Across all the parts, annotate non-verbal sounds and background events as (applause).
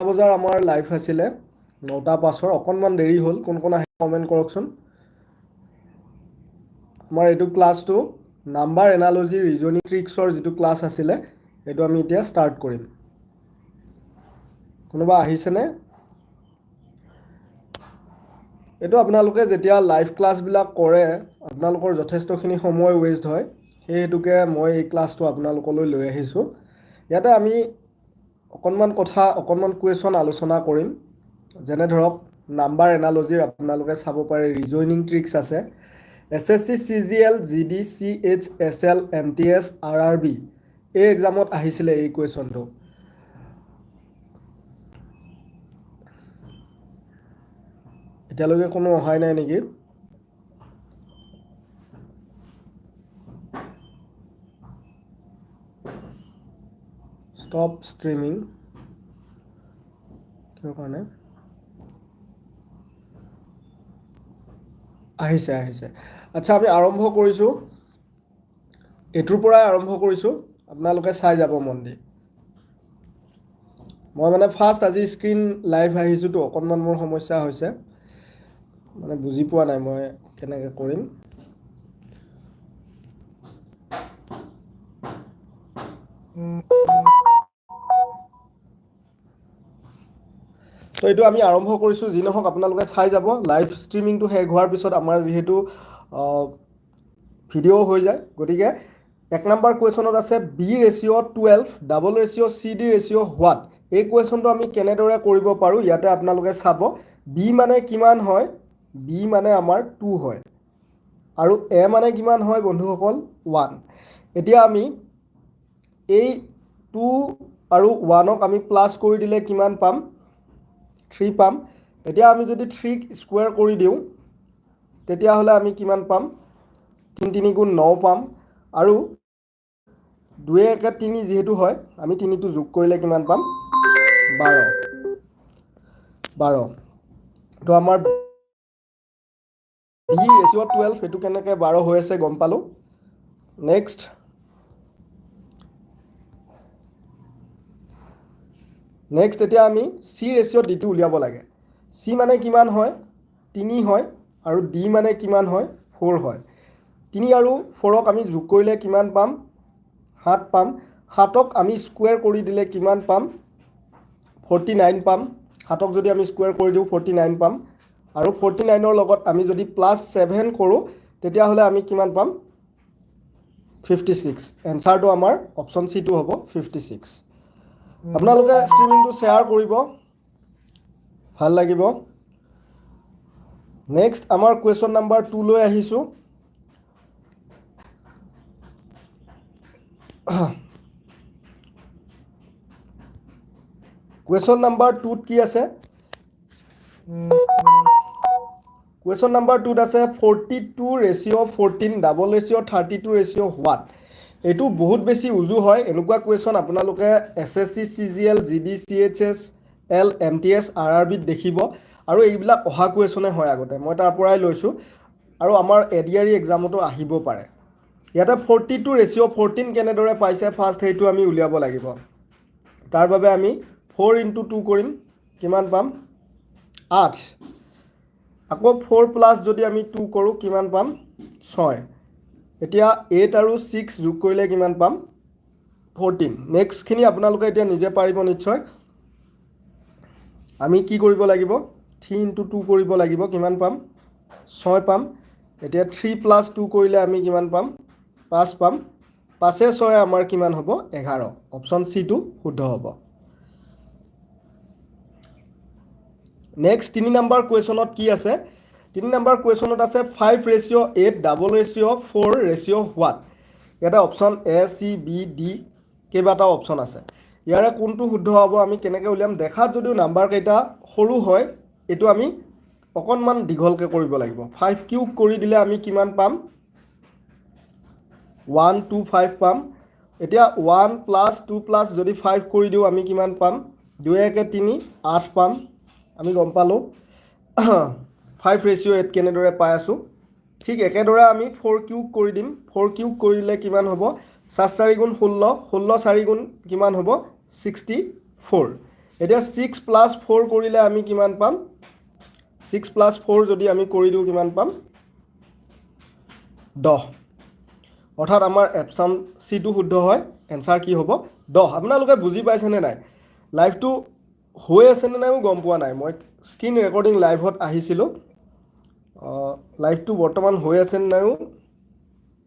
বজাৰ আমাৰ লাইভ আছিলে নটা পাছৰ অকণমান দেৰি হ'ল কোন কোন আহে কমেণ্ট কৰকচোন। আমাৰ এইটো ক্লাছটো নাম্বাৰ এনালজি ৰিজনিং ট্ৰিক্সৰ যিটো ক্লাছ আছিলে সেইটো আমি এতিয়া ষ্টাৰ্ট কৰিম। কোনোবা আহিছেনে? এইটো আপোনালোকে যেতিয়া লাইভ ক্লাছবিলাক কৰে আপোনালোকৰ যথেষ্টখিনি সময় ৱেষ্ট হয় সেই হেতুকে মই এই ক্লাছটো আপোনালোকলৈ লৈ আহিছোঁ। ইয়াতে আমি অকণমান কথা অকণমান কুৱেশ্যন আলোচনা কৰিম। যেনে ধৰক নাম্বাৰ এনালজিৰ আপোনালোকে চাব পাৰে ৰিজইনিং ট্ৰিক্স আছে। S S C C G L G D C H S L M T S R R B এই এক্সামত আহিছিলে এই কুৱেশ্যনটো এতিয়ালৈকে কোনো অহাই নাই নেকি? ষ্টপ ষ্ট্ৰিমিং কিহৰ কাৰণে? আহিছে আহিছে। আচ্ছা আমি আৰম্ভ কৰিছোঁ। এইটোৰ পৰাই আৰম্ভ কৰিছোঁ। আপোনালোকে চাই যাব মন দি। মই মানে ফাৰ্ষ্ট আজি স্ক্ৰীণ লাইভ আহিছোঁতো অকণমান মোৰ সমস্যা হৈছে। মানে বুজি পোৱা নাই মই কেনেকৈ কৰিম। তো এইটো আমি আৰম্ভ কৰিছোঁ। যি নহওক আপোনালোকে চাই যাব। লাইভ ষ্ট্ৰিমিংটো শেষ হোৱাৰ পিছত আমাৰ যিহেতু ভিডিঅ' হৈ যায়। গতিকে এক নম্বৰ কুৱেশ্যনত আছে B ratio' twelve double ratio' C D ratio' what এই কুৱেশ্যনটো আমি কেনেদৰে কৰিব পাৰোঁ ইয়াতে আপোনালোকে চাব। বি মানে কিমান হয়? বি মানে আমাৰ টু হয়। আৰু এ মানে কিমান হয় বন্ধুসকল? ওৱান এতিয়া আমি এই টু আৰু ওৱানক আমি প্লাছ কৰি দিলে কিমান পাম? থ্ৰী পাম। এতিয়া আমি যদি থ্ৰীক স্কুৱেৰ কৰি দিওঁ, তেতিয়াহ'লে আমি কিমান পাম? তিনি তিনি গুণ ন পাম। আৰু দুয়ে একে তিনি যিহেতু হয়, আমি তিনিটো যোগ কৰিলে কিমান পাম? বাৰ। বাৰ। তো আমাৰ বি ৰেচিঅ' টুৱেল্ভ সেইটো কেনেকৈ বাৰ হৈ আছে গম পালোঁ। নেক্সট নেক্সট এতিয়া আমি চি ৰেচিঅ' ডিটো উলিয়াব লাগে। চি মানে কিমান হয়? তিনি হয় আৰু ডি মানে কিমান হয়? ফ'ৰ হয়। তিনি আৰু ফ'ৰক আমি যোগ কৰিলে কিমান পাম? সাত পাম। সাতক আমি স্কুৱেৰ কৰি দিলে কিমান পাম? ফৰ্টি নাইন পাম। সাতক যদি আমি স্কুৱেৰ কৰি দিওঁ ফৰ্টি নাইন পাম। আৰু ফৰ্টি নাইনৰ লগত আমি যদি প্লাছ ছেভেন কৰোঁ তেতিয়াহ'লে আমি কিমান পাম? ফিফটি ছিক্স এনচাৰটো আমাৰ অপশ্যন চিটো হ'ব ফিফটি ছিক্স আপোনালোকে ষ্ট্ৰিমিংটো শ্বেয়াৰ কৰিব। ভাল লাগিব। নেক্সট আমাৰ কুৱেশ্যন নাম্বাৰ টুলৈ আহিছোঁ। কুৱেশ্যন নাম্বাৰ টুত কি আছে? কুৱেশ্যন নাম্বাৰ টুত আছে forty two ratio' fourteen double ratio' thirty two ratio' what এইটো বহুত বেছি উজু হয়। এনেকুৱা কুৱেশ্যন আপোনালোকে S S C C G L G D C H S L M T S R R বিত দেখিব। আৰু এইবিলাক অহা কুৱেশ্যনে হয় আগতে। মই তাৰ পৰাই লৈছোঁ। আৰু আমাৰ এ ডি আৰ ই এক্সামতো আহিব পাৰে। ইয়াতে ফৰ্টি টু ৰেচিঅ' ফৰ্টিন কেনেদৰে পাইছে ফাৰ্ষ্ট সেইটো আমি উলিয়াব লাগিব। তাৰ বাবে আমি ফ'ৰ ইণ্টু টু কৰিম। কিমান পাম? আঠ। আকৌ ফ'ৰ প্লাছ যদি আমি টু কৰোঁ, কিমান পাম? ছয়। এতিয়া এইট আৰু ছিক্স যোগ কৰিলে কিমান পাম? ফৰ্টিন নেক্সটখিনি আপোনালোকে এতিয়া নিজে পাৰিব নিশ্চয়। আমি কি কৰিব লাগিব? থ্ৰী ইণ্টু টু কৰিব লাগিব। কিমান পাম? ছয় পাম। এতিয়া থ্ৰী প্লাছ টু কৰিলে আমি কিমান পাম? পাঁচ পাম। পাঁচে ছয় আমাৰ কিমান হ'ব? এঘাৰ। অপশ্যন চিটো শুদ্ধ হ'ব। নেক্সট তিনি নম্বৰ কুৱেশ্যনত কি আছে? তিনি নম্বৰ কুৱেশ্যনত আছে five ratio' eight double ratio' four ratio' what ইয়াতে option A C B D কেইবাটাও অপশ্যন আছে। ইয়াৰে কোনটো শুদ্ধ হ'ব আমি কেনেকৈ উলিয়াম দেখাত যদিও নাম্বাৰকেইটা সৰু হয় এইটো আমি অকণমান দীঘলকৈ কৰিব লাগিব। ফাইভ কিউব কৰি দিলে আমি কিমান পাম? ওৱান টু ফাইভ পাম। এতিয়া ওৱান প্লাছ টু প্লাছ যদি ফাইভ কৰি দিওঁ আমি কিমান পাম? দুই একে তিনি আঠ পাম। আমি গম পালোঁ। ফাইভ ৰেচিঅ' এইট কেনেদৰে পাই আছোঁ? ঠিক একেদৰে আমি ফ'ৰ কিউব কৰি দিম। ফ'ৰ কিউব কৰিলে কিমান হ'ব? চাৰ চাৰি গুণ ষোল্ল। ষোল্ল চাৰি গুণ কিমান হ'ব? ছিক্সটি ফ'ৰ এতিয়া ছিক্স প্লাছ ফ'ৰ কৰিলে আমি কিমান পাম? ছিক্স প্লাছ ফ'ৰ যদি আমি কৰি দিওঁ কিমান পাম? দহ। অৰ্থাৎ আমাৰ এপচাম চিটো শুদ্ধ হয়। এনচাৰ কি হ'ব? দহ। আপোনালোকে বুজি পাইছেনে নাই? লাইভটো হৈ আছেনে নাইও গম পোৱা নাই। মই স্ক্ৰীণ ৰেকৰ্ডিং লাইভত আহিছিলোঁ। অঁ, লাইভটো বৰ্তমান হৈ আছেনে নাইও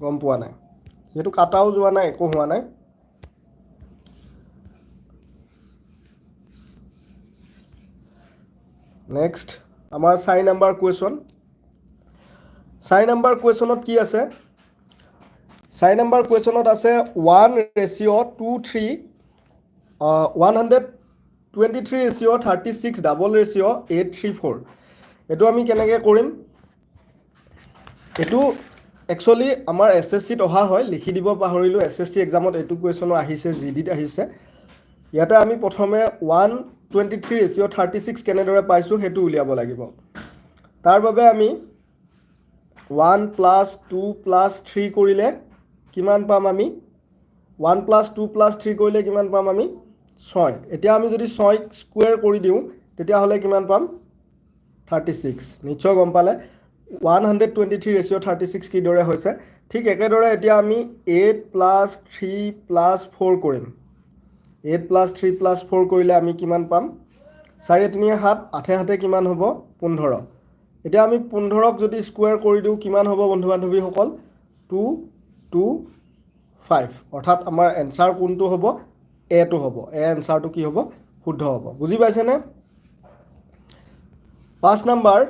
গম পোৱা নাই। যিহেতু কাটাও যোৱা নাই একো হোৱা নাই। নেক্সট আমাৰ চাৰি নাম্বাৰ কুৱেশ্যন চাৰি নাম্বাৰ কুৱেশ্যনত কি আছে? চাৰি নাম্বাৰ কুৱেশ্যনত আছে one ratio' two three one hundred twenty three ratio' thirty six double ratio' eight three four এইটো আমি কেনেকৈ কৰিম? এইটো একচুৱেলি আমাৰ এছ এছ চিত অহা হয়, লিখি দিব পাহৰিলোঁ এছ এছ চি এক্সামত এইটো কুৱেশ্যনো আহিছে জি ডিত আহিছে। ইয়াতে আমি প্ৰথমে one twenty three ratio' thirty six কেনেদৰে পাইছোঁ সেইটো উলিয়াব লাগিব। তাৰ বাবে আমি one plus two plus three কৰিলে কিমান পাম আমি? One plus two plus three কৰিলে কিমান পাম আমি? ছয়। এতিয়া আমি যদি ছয় স্কুৱেৰ কৰি দিওঁ, তেতিয়াহ'লে কিমান পাম? থাৰ্টি ছিক্স নিশ্চয় গম পালে। One hundred twenty three ratio' thirty six কিদৰে হৈছে? ঠিক একেদৰে এতিয়া আমি eight plus three plus four কৰিম। Eight plus three plus four কৰিলে আমি কিমান পাম? চাৰি তিনি সাত আঠে সাতে কিমান হ'ব? পোন্ধৰ। এতিয়া আমি পোন্ধৰক যদি স্কুৱেৰ কৰি দিওঁ কিমান হ'ব বন্ধু বান্ধৱীসকল টু টু ফাইভ অৰ্থাৎ আমাৰ এনচাৰ কোনটো হ'ব? এটো হ'ব। এ এনচাৰটো কি হ'ব? শুদ্ধ হ'ব। বুজি পাইছেনে? পাঁচ নাম্বাৰ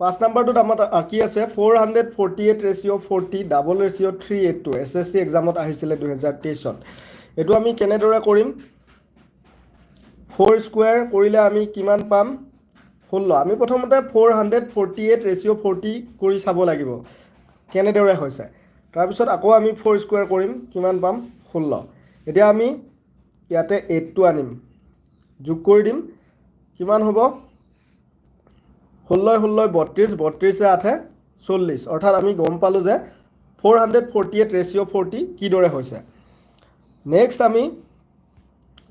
পাঁচ নাম্বাৰটোত আমাৰ কি আছে four hundred forty eight ratio' forty double ratio' three eight two S S C এক্সামত আহিছিলে দুহেজাৰ তেইছত। এইটো আমি কেনেদৰে কৰিম? ফ'ৰ স্কুৱেৰ কৰিলে আমি কিমান পাম? ষোল্ল। আমি প্ৰথমতে four hundred forty eight ratio' forty কৰি চাব লাগিব। কেনেদৰে হৈছে? তাৰপিছত আকৌ আমি ফ'ৰ স্কুৱেৰ কৰিম, কিমান পাম? ষোল্ল। এতিয়া আমি ইয়াতে এইটটো আনিম। যোগ কৰি দিম। কিমান হ'ব? ষোল্লই ষোল্লই বত্ৰিছ বত্ৰিছে আঠে চল্লিছ। অৰ্থাৎ আমি গম পালোঁ যে four hundred forty eight ratio' forty কিদৰে হৈছে। নেক্সট আমি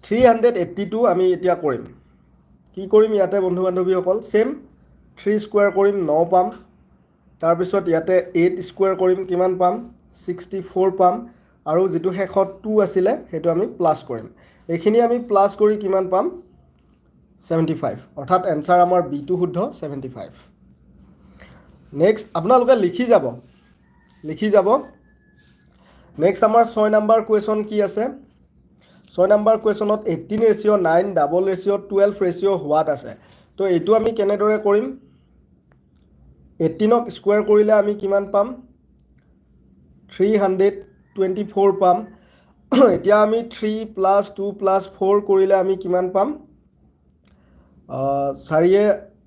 থ্ৰী হাণ্ড্ৰেড এইট্টি টু আমি এতিয়া কৰিম। কি কৰিম ইয়াতে বন্ধু বান্ধৱীসকল ছেম থ্ৰী স্কুৱেৰ কৰিম ন পাম। তাৰপিছত ইয়াতে এইট স্কুৱেৰ কৰিম কিমান পাম? ছিক্সটি ফ'ৰ পাম। আৰু যিটো শেষত টু আছিলে সেইটো আমি প্লাছ কৰিম। এইখিনি আমি প্লাছ কৰি কিমান পাম? ছেভেণ্টি ফাইভ অৰ্থাৎ এনচাৰ আমাৰ বিটো শুদ্ধ ছেভেণ্টি ফাইভ নেক্সট আপোনালোকে লিখি যাব। লিখি যাব। নেক্সট আমাৰ ছয় নাম্বাৰ কুৱেশ্যন কি আছে? ছয় number কুৱেশ্যনত eighteen ratio' nine double ratio' twelve ratio' what আছে? তো এইটো আমি কেনেদৰে কৰিম? এইটিনক স্কুৱেৰ কৰিলে আমি কিমান পাম? থ্ৰী হাণ্ড্ৰেড টুৱেণ্টি ফ'ৰ পাম। (clears throat) এতিয়া আমি three plus two plus four কৰিলে আমি কিমান পাম? চাৰিয়ে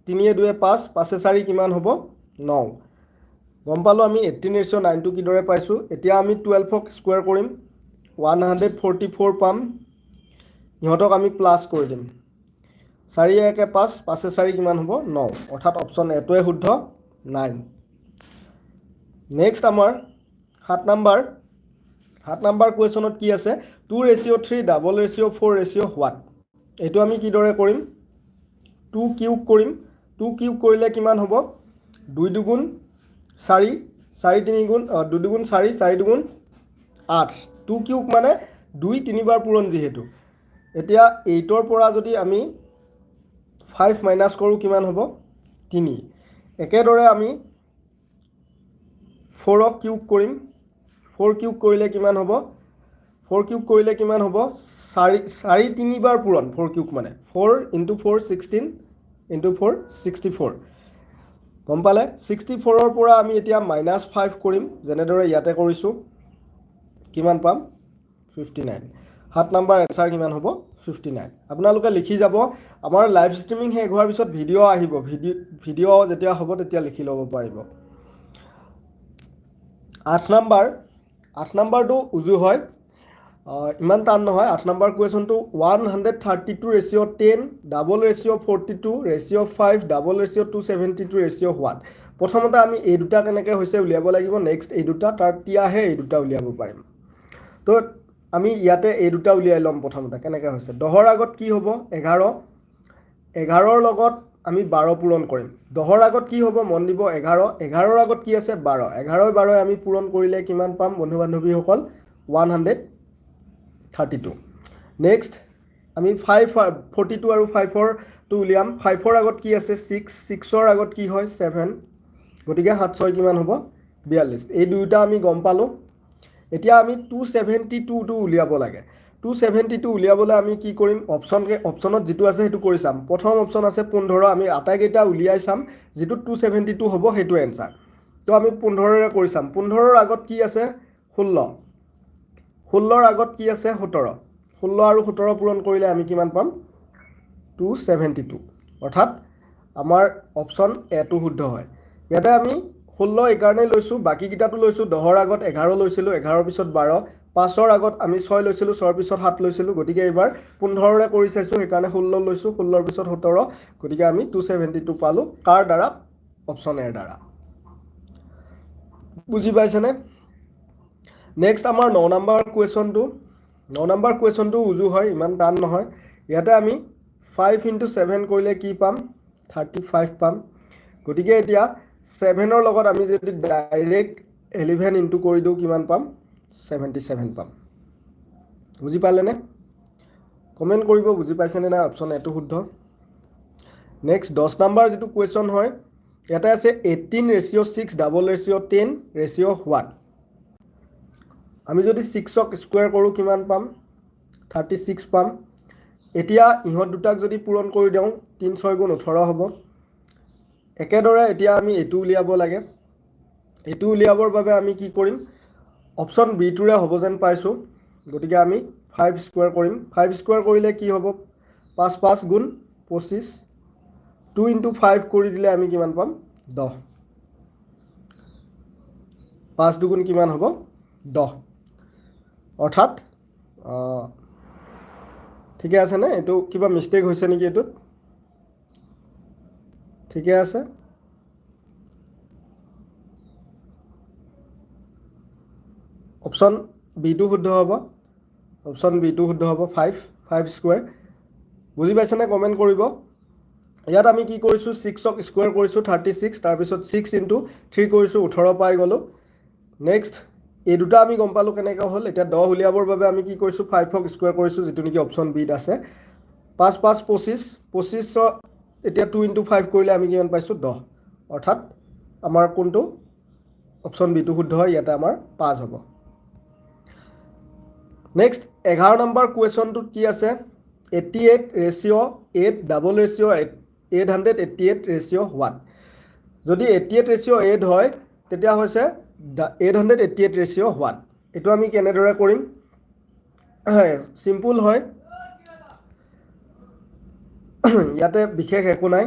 তিনিয়ে দুয়ে পাঁচ পাঁচে চাৰি কিমান হ'ব? ন। গম পালোঁ আমি এইটিন ৰেচিঅ' নাইনটো কিদৰে পাইছোঁ? এতিয়া আমি টুৱেলভক স্কুৱেৰ কৰিম। ওৱান হাণ্ড্ৰেড ফৰ্টি ফ'ৰ পাম। ইহঁতক আমি প্লাছ কৰি দিম। চাৰি একে পাঁচ পাঁচে চাৰি কিমান হ'ব? ন। অৰ্থাৎ অপশ্যন এটোৱে শুদ্ধ। নাইন নেক্সট আমাৰ সাত নাম্বাৰ। সাত নাম্বাৰ কুৱেশ্যনত কি আছে? Two ratio' three double ratio' four ratio' what এইটো আমি কিদৰে কৰিম? টু কিউব কৰিম। টু কিউব কৰিলে কিমান হ'ব? দুই দুগুণ চাৰি চাৰি তিনি গুণ দুই দুগুণ চাৰি চাৰি দুগুণ আঠ। টু কিউব মানে দুই তিনিবাৰ পূৰণ যিহেতু। এতিয়া এইটৰ পৰা যদি আমি ফাইভ মাইনাছ কৰোঁ, কিমান হ'ব? তিনি। একেদৰে আমি ফ'ৰক কিউব কৰিম। ফ'ৰ কিউব কৰিলে কিমান হ'ব? ফ'ৰ কিউব কৰিলে কিমান হ'ব? চাৰি চাৰি তিনিবাৰ পূৰণ। ফ'ৰ কিউব মানে। Four into four, sixteen. Into four sixty four গম পালে? ছিক্সটি ফ'ৰৰ পৰা আমি এতিয়া মাইনাছ ফাইভ কৰিম যেনেদৰে ইয়াতে কৰিছোঁ। কিমান পাম? ফিফটি নাইন সাত নাম্বাৰ এনচাৰ কিমান হ'ব? ফিফটি নাইন আপোনালোকে লিখি যাব। আমাৰ লাইভ ষ্ট্ৰিমিং শেষ হোৱাৰ পিছত ভিডিঅ' আহিব। ভিডিঅ' ভিডিঅ' যেতিয়া হ'ব তেতিয়া লিখি ল'ব পাৰিব। আঠ নাম্বাৰ আঠ নাম্বাৰটো উজু হয়। ইমান টান নহয় আঠ number কুৱেশ্যনটো one hundred thirty two ratio' ten double ratio' forty two ratio' five double ratio' two seventy two ratio' what প্ৰথমতে আমি এই দুটা কেনেকৈ হৈছে উলিয়াব লাগিব নেক্সট এই দুটা তাৰ তেতিয়াহে এই দুটা উলিয়াব পাৰিম। তো আমি ইয়াতে এই দুটা উলিয়াই ল'ম প্ৰথমতে কেনেকৈ হৈছে। দহৰ আগত কি হ'ব? এঘাৰ। এঘাৰৰ লগত আমি বাৰ পূৰণ কৰিম। দহৰ আগত কি হ'ব? মন দিব এঘাৰ। এঘাৰৰ আগত কি আছে? বাৰ। এঘাৰই বাৰই আমি পূৰণ কৰিলে কিমান পাম বন্ধু বান্ধৱীসকল one hundred thirty two next আমি ফাইভ ফৰ্টি টু আৰু ফাইভৰটো উলিয়াম। ফাইভৰ আগত কি আছে? ছিক্স ছিক্সৰ আগত কি হয়? ছেভেন গতিকে সাত ছয় কিমান হ'ব? বিয়াল্লিছ এই দুয়োটা আমি গম পালোঁ। এতিয়া আমি টু ছেভেণ্টি টুটো উলিয়াব লাগে। টু ছেভেণ্টি টু উলিয়াবলৈ আমি কি কৰিম? অপশ্যনকে অপশ্যনত যিটো আছে সেইটো কৰি চাম। প্ৰথম অপশ্যন আছে পোন্ধৰ। আমি আটাইকেইটা উলিয়াই চাম। যিটো টু ছেভেণ্টি টু হ'ব সেইটো এনচাৰ তো আমি পোন্ধৰৰে কৰি চাম। পোন্ধৰৰ আগত কি আছে? ষোল্ল। ষোল্লৰ আগত কি আছে? সোতৰ। ষোল্ল আৰু সোতৰ পূৰণ কৰিলে আমি কিমান পাম? Two seventy two. অৰ্থাৎ আমাৰ অপশ্যন এটো শুদ্ধ হয়। ইয়াতে আমি ষোল্ল এইকাৰণেই লৈছোঁ বাকীকেইটাতো লৈছোঁ দহৰ আগত এঘাৰ লৈছিলোঁ এঘাৰৰ পিছত বাৰ পাঁচৰ আগত আমি ছয় লৈছিলোঁ ছয়ৰ পিছত সাত লৈছিলোঁ গতিকে এইবাৰ পোন্ধৰৰে কৰি চাইছোঁ সেইকাৰণে ষোল্ল লৈছোঁ ষোল্লৰ পিছত সোতৰ গতিকে আমি টু ছেভেণ্টি টু পালোঁ কাৰ দ্বাৰা? অপশ্যন এৰ দ্বাৰা। বুজি পাইছেনে? নেক্সট আমাৰ ন নম্বৰ কুৱেশ্যনটো ন নম্বৰ কুৱেশ্যনটো উজু হয়, ইমান টান নহয়। ইয়াতে আমি ফাইভ ইণ্টু ছেভেন কৰিলে কি পাম? থাৰ্টি ফাইভ পাম। গতিকে এতিয়া ছেভেনৰ লগত আমি যদি ডাইৰেক্ট এলিভেন ইণ্টু কৰি দিওঁ, কিমান পাম? ছেভেণ্টি ছেভেন পাম। বুজি পালেনে? কমেণ্ট কৰিব, বুজি পাইছেনে নাই? অপশ্যন এইটো শুদ্ধ। নেক্সট দহ নম্বৰ যিটো কুৱেশ্যন হয়, ইয়াতে আছে eighteen ratio' six double ratio' ten ratio' what আমি যদি ছিক্সক স্কুৱেৰ কৰোঁ, কিমান পাম? থাৰ্টি ছিক্স পাম। এতিয়া ইহঁত দুটাক যদি পূৰণ কৰি দিওঁ তিনি ছয় গুণ ওঠৰ হ'ব। একেদৰে এতিয়া আমি এইটো উলিয়াব লাগে। এইটো উলিয়াবৰ বাবে আমি কি কৰিম? অপশ্যন বিটোৰে হ'ব যেন পাইছোঁ। গতিকে আমি ফাইভ স্কুৱেৰ কৰিম। ফাইভ স্কুৱেৰ কৰিলে কি হ'ব? পাঁচ পাঁচ গুণ পঁচিছ। টু ইণ্টু ফাইভ কৰি দিলে আমি কিমান পাম? দহ। পাঁচ দুগুণ কিমান হ'ব? দহ। অৰ্থাৎ ঠিকে আছেনে এইটো কিবা মিষ্টেক হৈছে নেকি এইটোত? ঠিকে আছে। অপশ্যন বিটো শুদ্ধ হ'ব। অপশ্যন বিটো শুদ্ধ হ'ব। ফাইভ ফাইভ স্কুৱেৰ বুজি পাইছেনে কমেণ্ট কৰিব। ইয়াত আমি কি কৰিছোঁ? ছিক্সক স্কুৱেৰ কৰিছোঁ থাৰ্টি ছিক্স তাৰপিছত ছিক্স ইণ্টু থ্ৰী কৰিছোঁ, ওঠৰ পাই গ'লোঁ। নেক্সট এই দুটা আমি গম পালোঁ কেনেকৈ হ'ল। এতিয়া দহ উলিয়াবৰ বাবে আমি কি কৰিছোঁ ফাইভক স্কুৱেৰ কৰিছোঁ যিটো নেকি অপশ্যন বিত আছে। পাঁচ পাঁচ পঁচিছ পঁচিছৰ এতিয়া টু ইণ্টু ফাইভ কৰিলে আমি কিমান পাইছোঁ দহ অৰ্থাৎ আমাৰ কোনটো? অপশ্যন বিটো শুদ্ধ হয় ইয়াতে আমাৰ পাঁচ হ'ব। নেক্সট এঘাৰ নম্বৰ কুৱেশ্যনটোত কি আছে? Eighty eight ratio' eight double ratio' eight eight hundred eighty eight ratio' one যদি এইটি এইট ৰেচিঅ' এইট হয় তেতিয়া হৈছে eight hundred eighty eight ratio' one এইটো আমি কেনেদৰে কৰিম চিম্পুল হয় ইয়াতে বিশেষ একো নাই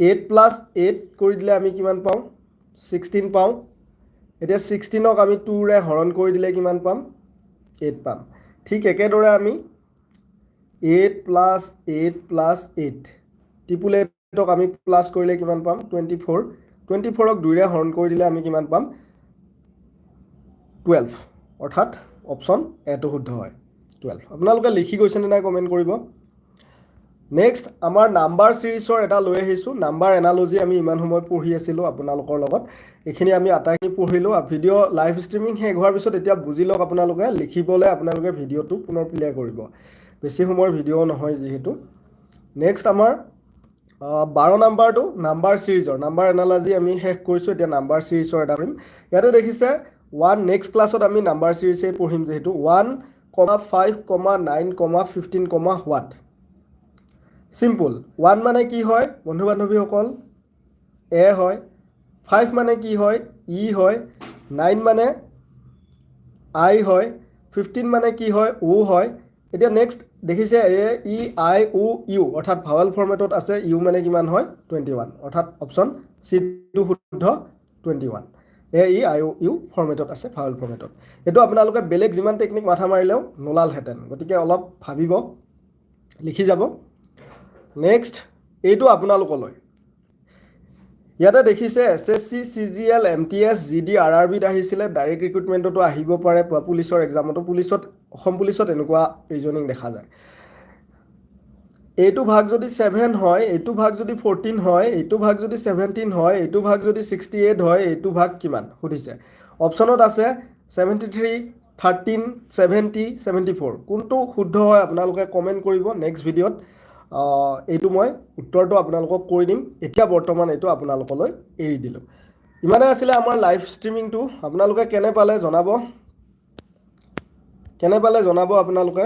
এইট প্লাছ এইট কৰি দিলে আমি কিমান পাওঁ ছিক্সটিন পাওঁ এতিয়া ছিক্সটিনক আমি টুৰে হৰণ কৰি দিলে কিমান পাম এইট পাম ঠিক একেদৰে আমি eight plus eight plus eight triple এইটক আমি প্লাছ কৰিলে কিমান পাম টুৱেণ্টি ফ'ৰ টুৱেণ্টি ফ'ৰক দুইৰে হৰণ কৰি দিলে আমি কিমান পাম? টুৱেলভ। অৰ্থাৎ অপশ্যন এটো শুদ্ধ হয়। টুৱেলভ। আপোনালোকে লিখি গৈছেনে নাই কমেণ্ট কৰিব। নেক্সট আমাৰ নাম্বাৰ ছিৰিজৰ এটা লৈ আহিছোঁ। নাম্বাৰ এনালজি আমি ইমান সময় পঢ়ি আছিলোঁ আপোনালোকৰ লগত। এইখিনি আমি আটাইখিনি পঢ়িলোঁ। ভিডিঅ' লাইভ ষ্ট্ৰিমিং শেষ হোৱাৰ পিছত এতিয়া বুজি লওক আপোনালোকে। লিখিবলৈ আপোনালোকে ভিডিঅ'টো পুনৰ প্লে' কৰিব। বেছি সময়ৰ ভিডিঅ' নহয় যিহেতু। নেক্সট আমাৰ বাৰ নাম্বাৰটো নাম্বাৰ ছিৰিজৰ। নাম্বাৰ এনালজি আমি শেষ কৰিছোঁ এতিয়া নাম্বাৰ ছিৰিজৰ এটা কৰিম ইয়াতে দেখিছে ওৱান নেক্সট ক্লাছত আমি নাম্বাৰ ছিৰিজেই পঢ়িম যিহেতু। One comma five comma nine comma fifteen comma what simple one মানে কি হয়? বন্ধু বান্ধৱীসকল এ হয়। ফাইভ মানে কি হয়? ই হয়। নাইন মানে আই হয়। ফিফটিন মানে কি হয়? ও হয়। এতিয়া নেক্সট দেখিছে এ ই আই ও ইউ অৰ্থাৎ ভাৱেল ফৰ্মেটত আছে ইউ মানে কিমান হয়? টুৱেণ্টি ওৱান অৰ্থাৎ অপশ্যন চিটো শুদ্ধ twenty one A E I O U ফৰ্মেটত আছে ভাৱেল ফৰ্মেটত এইটো আপোনালোকে বেলেগ যিমান টেকনিক মাথা মাৰিলেও নোলালহেঁতেন। গতিকে অলপ ভাবিব লিখি যাব। নেক্সট এইটো আপোনালোকলৈ। ইয়াতে দেখিছে S S C C G L M T S G D R R বিত আহিছিলে। ডাইৰেক্ট ৰিক্ৰুটমেণ্টতো আহিব পাৰে পুলিচৰ এক্সামতো পুলিচত অসম পুলিচত এনেকুৱা ৰিজনিং দেখা যায়। এইটো ভাগ যদি ছেভেন হয় এইটো ভাগ যদি ফ'ৰটিন হয় এইটো ভাগ যদি ছেভেণ্টিন হয় এইটো ভাগ যদি ছিক্সটি এইট হয় এইটো ভাগ কিমান? সুধিছে। অপশ্যনত আছে seventy three thirteen seventy seventy four কোনটো শুদ্ধ হয় আপোনালোকে কমেণ্ট কৰিব নেক্সট ভিডিঅ'ত। এইটো মই উত্তৰটো আপোনালোকক কৰি দিম। এতিয়া বৰ্তমান এইটো আপোনালোকলৈ এৰি দিলোঁ। ইমানে আছিলে আমাৰ লাইভ ষ্ট্ৰীমিংটো আপোনালোকে কেনে পালে জনাব? কেনে পালে জনাব আপোনালোকে?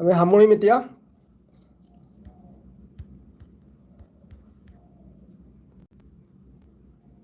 আমি সামৰিম এতিয়া